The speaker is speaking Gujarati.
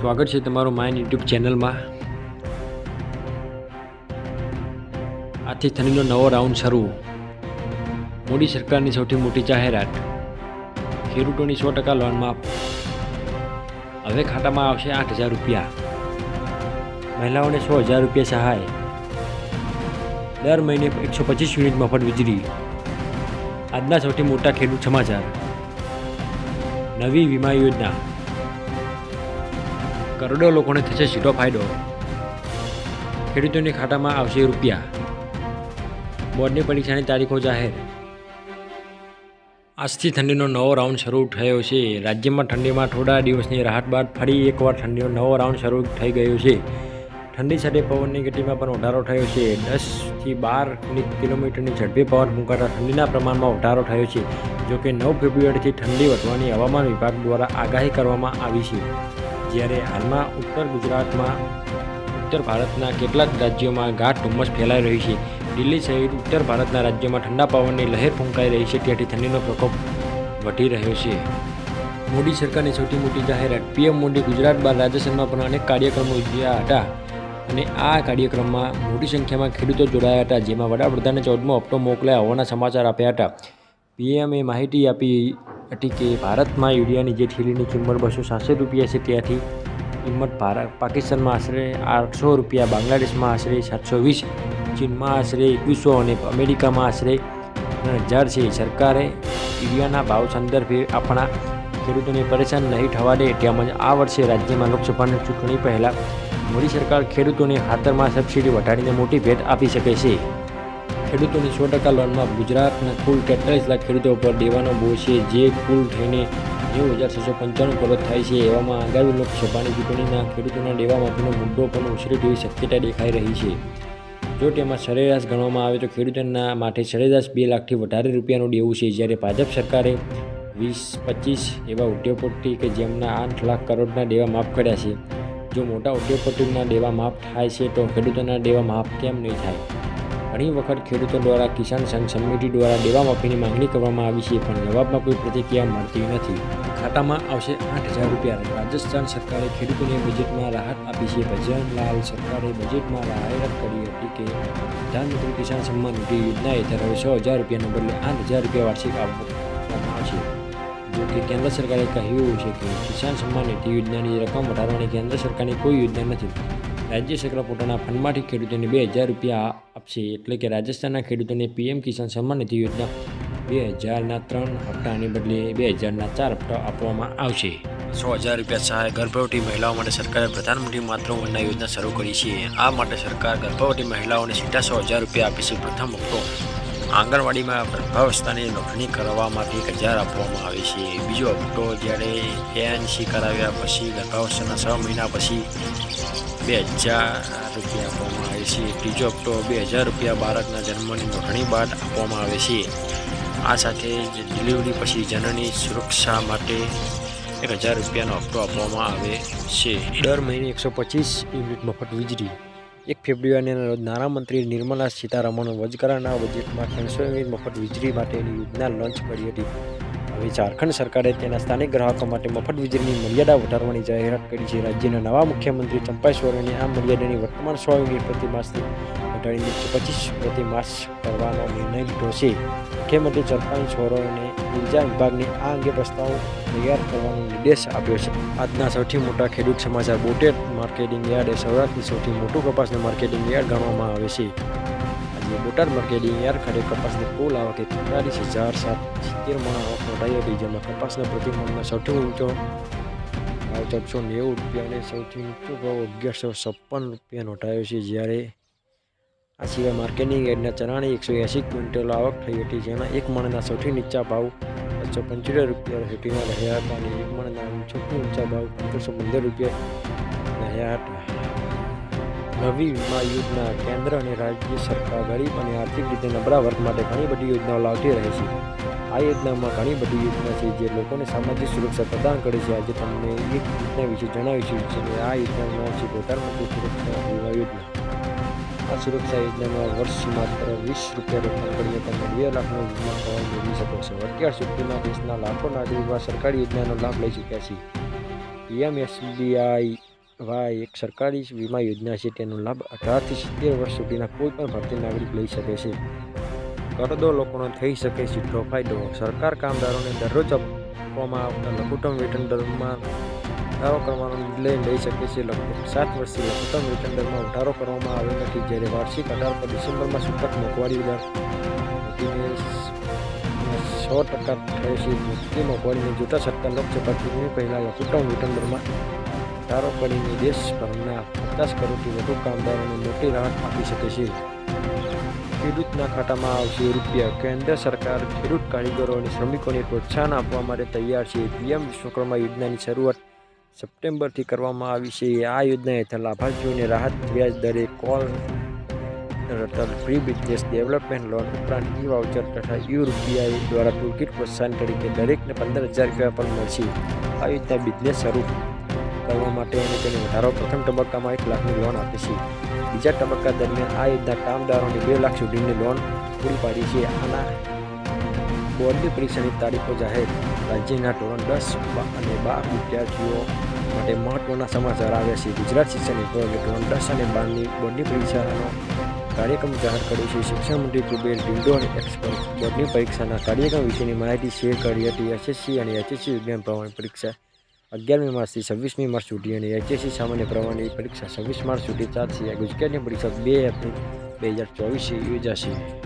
સ્વાગત છે તમારું માઇન યુટ્યુબ ચેનલમાં. આથી થનીનો નવો રાઉન્ડ શરૂ. મોદી સરકારની સૌથી મોટી જાહેરાત. ખેડૂતોની સો ટકા લોન માફ. હવે ખાતામાં આવશે આઠ હજાર રૂપિયા. મહિલાઓને સો હજાર રૂપિયા સહાય. દર મહિને એકસો પચીસ યુનિટ મફત વીજળી. આજના સૌથી મોટા ખેડૂત સમાચાર. નવી વીમા યોજના. કરોડો લોકોને થશે સીધો ફાયદો. ખેડૂતોની ખાતામાં આવશે રૂપિયા. બોર્ડની પરીક્ષાની તારીખો જાહેર. આજથી ઠંડીનો નવો રાઉન્ડ શરૂ થયો છે. રાજ્યમાં ઠંડીમાં થોડા દિવસની રાહત બાદ ફરી એકવાર ઠંડીનો નવો રાઉન્ડ શરૂ થઈ ગયો છે. ઠંડી સાથે પવનની ગતિમાં પણ વધારો થયો છે. દસથી બાર કિલોમીટરની ઝડપી પવન ફૂંકાતા ઠંડીના પ્રમાણમાં વધારો થયો છે. જોકે નવ ફેબ્રુઆરીથી ઠંડી વધવાની હવામાન વિભાગ દ્વારા આગાહી કરવામાં આવી છે. જ્યારે હાલમાં ઉત્તર ગુજરાતમાં, ઉત્તર ભારતના કેટલાક રાજ્યોમાં ગાઢ ધુમ્મસ ફેલાઈ રહી છે. દિલ્હી સહિત ઉત્તર ભારતના રાજ્યોમાં ઠંડા પવનની લહેર ફૂંકાઈ રહી છે, ત્યાંથી ઠંડીનો પ્રકોપ વધી રહ્યો છે. મોદી સરકારની સૌથી મોટી જાહેરાત, પીએમ મોદી ગુજરાત બાદ રાજસ્થાનમાં પણ અનેક કાર્યક્રમો યોજ્યા હતા. અને આ કાર્યક્રમમાં મોટી સંખ્યામાં ખેડૂતો જોડાયા હતા, જેમાં વડાપ્રધાને ચૌદમો હપ્તો મોકલ્યા હોવાના સમાચાર આપ્યા હતા. પીએમએ માહિતી આપી હતી કે ભારતમાં યુરિયાની જે થેલીની કિંમત બસો સાસઠ રૂપિયા છે ત્યાંથી કિંમત ભારત, પાકિસ્તાનમાં આશરે આઠસો રૂપિયા, બાંગ્લાદેશમાં આશરે સાતસો વીસ, ચીનમાં આશરે એકવીસો અને અમેરિકામાં આશરે હજાર છે. સરકારે યુરિયાના ભાવ સંદર્ભે આપણા ખેડૂતોને પરેશાન નહીં થવા દે તેમજ આ વર્ષે રાજ્યમાં લોકસભાની ચૂંટણી પહેલાં મોદી સરકાર ખેડૂતોને ખાતરમાં સબસિડી વધારીને મોટી ભેટ આપી શકે છે. ખેડૂતોની સો ટકા લોનમાં ગુજરાતના કુલ તેતાલીસ લાખ ખેડૂતો પર દેવાનો બોજ છે. જે કુલ થઈને નેવું હજાર છસો પંચાણું કરોડ થાય છે. એવામાં આગામી લોકસભાની ચૂંટણીના ખેડૂતોના દેવા માફીનો મુદ્દો પણ ઉછરે તેવી શક્યતા દેખાઈ રહી છે. જો તેમાં સરેરાશ ગણવામાં આવે તો ખેડૂતોના માટે સરેરાશ બે લાખથી વધારે રૂપિયાનું દેવું છે. જ્યારે ભાજપ સરકારે વીસ, પચીસ એવા ઉદ્યોગપતિ કે જેમના આઠ લાખ કરોડના દેવા માફ કર્યા છે, જો મોટા ઉદ્યોગપતિના દેવા માફ થાય છે, તો ખેડૂતોના દેવા માફ કેમ નહીં થાય? ઘણી વખત ખેડૂતો દ્વારા કિસાન સંઘ સમિતિ દ્વારા દેવા માફીની માંગણી કરવામાં આવી છે, પણ જવાબમાં કોઈ પ્રતિક્રિયા મળતી નથી. ખાતામાં આવશે આઠ હજાર રૂપિયા. રાજસ્થાન સરકારે ખેડૂતોને બજેટમાં રાહત આપી છે. ભજનલાલ સરકારે બજેટમાં રાહત કરી હતી કે પ્રધાનમંત્રી કિસાન સન્માન નિધિ યોજના હેઠળ સો હજાર રૂપિયાના બદલે આઠ હજાર રૂપિયા વાર્ષિક આપવામાં આવશે. જોકે કેન્દ્ર સરકારે કહ્યું છે કે કિસાન સન્માન નિધિ યોજનાની રકમ વધારવાની કેન્દ્ર સરકારની કોઈ યોજના નથી. રાજ્ય સરકાર પોતાના ફંડમાંથી ખેડૂતોને બે હજાર રૂપિયા આપશે. એટલે કે રાજસ્થાનના ખેડૂતોને પીએમ કિસાન સન્માન નિધિ યોજના બે હજારના ત્રણ હપ્તાની બદલે બે હજારના ચાર હપ્તા આપવામાં આવશે. સો હજાર રૂપિયા સહાય ગર્ભવતી મહિલાઓ માટે સરકારે પ્રધાનમંત્રી માતૃવંદના યોજના શરૂ કરી છે. આ માટે સરકાર ગર્ભવતી મહિલાઓને સીધા સો હજાર રૂપિયા આપે છે પ્રથમ હપ્તો આંગણવાડીમાં ગર્ભાવસ્થાની નોંધણી કરવા માટે એક હજાર આપવામાં આવે છે. બીજો હપ્તો જ્યારે એએનસી કરાવ્યા પછી ગર્ભાવસ્થાના છ મહિના પછી બે હજાર રૂપિયા આપવામાં આવે છે. ત્રીજો હપ્તો બે હજાર રૂપિયા બાળકના જન્મની નોંધણી બાદ આપવામાં આવે છે. આ સાથે જ ડિલિવરી પછી જનની સુરક્ષા માટે એક હજાર રૂપિયાનો હપ્તો આપવામાં આવે છે. દર મહિને એકસો પચીસ યુનિટ મફત વીજળી. એક ફેબ્રુઆરીના રોજ નાણામંત્રી નિર્મલા સીતારમણ વચગાળાના બજેટમાં ત્રણસો યુનિટ મફત વીજળી માટેની યોજના લોન્ચ કરી હતી. હવે ઝારખંડ સરકારે તેના સ્થાનિક ગ્રાહકો માટે મફત વીજળીની મર્યાદા વધારવાની જાહેરાત કરી છે. રાજ્યના નવા મુખ્યમંત્રી ચંપાઈ સોરેને આ મર્યાદાની વર્તમાન સો યુનિટ પ્રતિ માસથી ઘટાડીને પચીસ પ્રતિ માસ કરવાનો નિર્ણય લીધો છે. મુખ્યમંત્રી ચંપાઈ સોરેને ઊર્જા વિભાગને આ અંગે પ્રસ્તાવ તૈયાર કરવાનો નિર્દેશ આપ્યો છે. આજના સૌથી મોટા ખેડૂત સમાચાર બોટેડ માર્કેટિંગ યાર્ડ એ સૌરાષ્ટ્રની સૌથી મોટું કપાસનું માર્કેટિંગ યાર્ડ ગણવામાં આવે છે. આજે બોટાદ માર્કેટિંગ યાર ખાતે કપાસની કુલ આવકે તેતાલીસ હજાર સાત સિત્તેર મણ આવક નોંધાઈ હતી જેમાં કપાસના પ્રતિ મણમાં સૌથી ઊંચો ભાવ ચૌદસો નેવું રૂપિયા અને સૌથી ઊંચો ભાવ અગિયારસો છપ્પન રૂપિયા નોંધાયો છે જ્યારે આ સિવાય માર્કેટિંગ યાર્ડના ચણાની એકસો એંસી ક્વિન્ટલ આવક થઈ હતી જેમાં એક મણના સૌથી નીચા ભાવ બસો પંચોતેર રૂપિયા સુધીમાં રહ્યા હતા અને એક મણના સૌથી ઊંચા ભાવ પંદરસો પંદર રૂપિયા રહ્યા હતા નવી વીમા યોજના કેન્દ્ર અને રાજ્ય સરકાર ગરીબ અને આર્થિક રીતે નબળા વર્ગ માટે ઘણી બધી યોજનાઓ લાવતી રહે છે. આ યોજનામાં ઘણી બધી યોજના છે જે લોકોને સામાજિક સુરક્ષા પ્રદાન કરે છે. આજે તમને એક યોજના વિશે જણાવીશું અને આ યોજનાનું નામ છે પ્રધાનમંત્રી સુરક્ષા વીમા યોજના. આ સુરક્ષા યોજનામાં વર્ષ માત્ર વીસ રૂપિયા રોકાણ કરીને તમે બે લાખનો વીમા કવર મેળવી શકો છો. અત્યાર સુધીમાં દેશના લાખો નાગરિકો સરકારી યોજનાનો લાભ લઈ ચૂક્યા છે. પીએમએસબીઆઈ વાય એક સરકારી વીમા યોજના છે, તેનો લાભ અઢારથી સિત્તેર વર્ષ સુધીના કોઈ પણ ભારતીય નાગરિક લઈ શકે છે. કરોડો લોકોનો થઈ શકે સીધો ફાયદો. સરકાર કામદારોને દરરોજ આપવામાં આવતા લઘુત્તમ વેતન દરમાં વધારો કરવાનો નિર્ણય લઈ શકે છે. લગભગ સાત વર્ષથી લઘુત્તમ વેતન દરમાં વધારો કરવામાં આવ્યો નથી. જ્યારે વાર્ષિક અઢાર પર ડિસેમ્બરમાં સતત મોંઘવારી દર સો ટકા થયો છે. મોટી મોંઘવારીને જોતા સરકાર લોકસભા ચૂંટણી પહેલાં લઘુત્તમ વેતન દરમાં વધારો કરીને દેશભરના પચાસ કરોડથી વધુ કામદારોને મોટી રાહત આપી શકે છે. ખેડૂતના ખાતામાં આવશે રૂપિયા. કેન્દ્ર સરકાર ખેડૂત કારીગરો અને શ્રમિકોને પ્રોત્સાહન આપવા માટે તૈયાર છે. પીએમ વિશ્વકર્મા યોજનાની શરૂઆત સપ્ટેમ્બરથી કરવામાં આવી છે. આ યોજના હેઠળ લાભાર્થીઓને રાહત વ્યાજ દરે collateral free business development loan ઉપરાંત ઈ વાઉચર તથા યુ રૂપિયા દ્વારા ટૂલકીટ પ્રોત્સાહન તરીકે દરેકને પંદર હજાર રૂપિયા પણ મળશે. આ યોજના બિઝનેસ શરૂ કરવા માટે અને તેને વધારો પ્રથમ તબક્કામાં એક લાખની લોન આપે છે બીજા તબક્કા દરમિયાન આ યોજના કામદારોને બે લાખ સુધીની લોન પૂરી પાડી છે. આના બોર્ડની પરીક્ષાની તારીખો જાહેર. રાજ્યના ધોરણ દસ અને બાર વિદ્યાર્થીઓ માટે મહત્વના સમાચાર આવ્યા છે. ગુજરાત શિક્ષણ વિભાગે ધોરણ દસ અને બારની બોર્ડની પરીક્ષાનો કાર્યક્રમ જાહેર કર્યો છે. શિક્ષણ મંત્રી કુબેર ડિંડો એક્સપર્ટ બોર્ડની પરીક્ષાના કાર્યક્રમ વિશેની માહિતી શેર કરી હતી. એસએસસી અને એચએસસી વિજ્ઞાન પ્રમાણ પરીક્ષા અગિયારમી માર્ચથી છવ્વીસમી માર્ચ સુધી અને એચએસસી સામાન્ય પ્રવાહની પરીક્ષા છવ્વીસ માર્ચ સુધી ચાલશે. આ ગુજરાતની પરીક્ષા બે એપ્રિલ બે હજાર ચોવીસે યોજાશે.